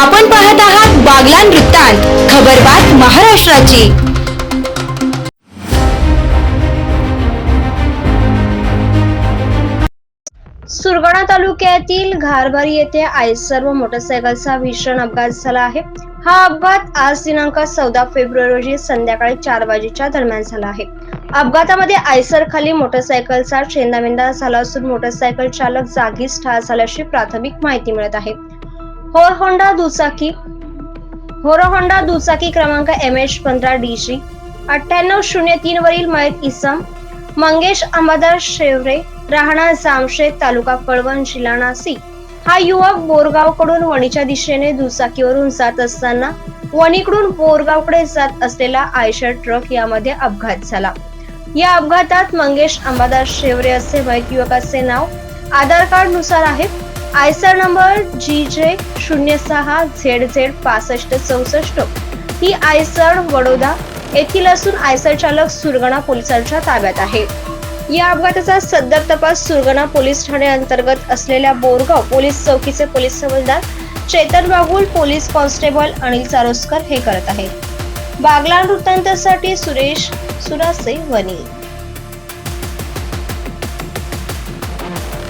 आपण पाहत आहात बागलान वृत्तांत खबरबात महाराष्ट्राची. सुरगाणा तालुक्यातील घारबारी येथे आयसर व मोटरसायकलचा भीषण अपघात झाला आहे. हा अपघात आज दिनांक चौदा फेब्रुवारी रोजी संध्याकाळी चार वाजेच्या दरम्यान झाला आहे. अपघातामध्ये आयसर खाली मोटरसायकलचा चेंदामेंदा झाला असून मोटरसायकल चालक जागीच ठार झाल्याची प्राथमिक माहिती मिळत आहे. होर होंडा दुचाकी होरो होंडा दुचाकी क्रमांक एम एच पंधरा डी जी अठ्ठ्याण्णव शून्य तीन वरील मयत इसम मंगेश अंबादार शेवरे राहणार जामशेत तालुका कळवण जिल्हा नाशिक हा युवक बोरगावकडून वणीच्या दिशेने दुचाकीवरून जात असताना वणीकडून बोरगावकडे जात असलेला आयशर ट्रक यामध्ये अपघात झाला. या अपघातात मंगेश अंबादास शेवरे असे मयत युवकाचे नाव आधार कार्डनुसार आहे. आयसर नंबर जी जे शून्य सहा झेड झेड पासष्ट चौसष्ट. ही आयसर वडोदा येथील असून आयसर चालक सुरगणा पोलिसांच्या ताब्यात आहे. या अपघाताचा सदर तपास सुरगणा पोलीस ठाणे अंतर्गत असलेल्या बोरगाव पोलीस चौकीचे पोलीस हवालदार चेतन बागुल पोलीस कॉन्स्टेबल अनिल चारोस्कर हे करत आहेत. बागला वृत्तांतासाठी सुरेश सुरासे वनी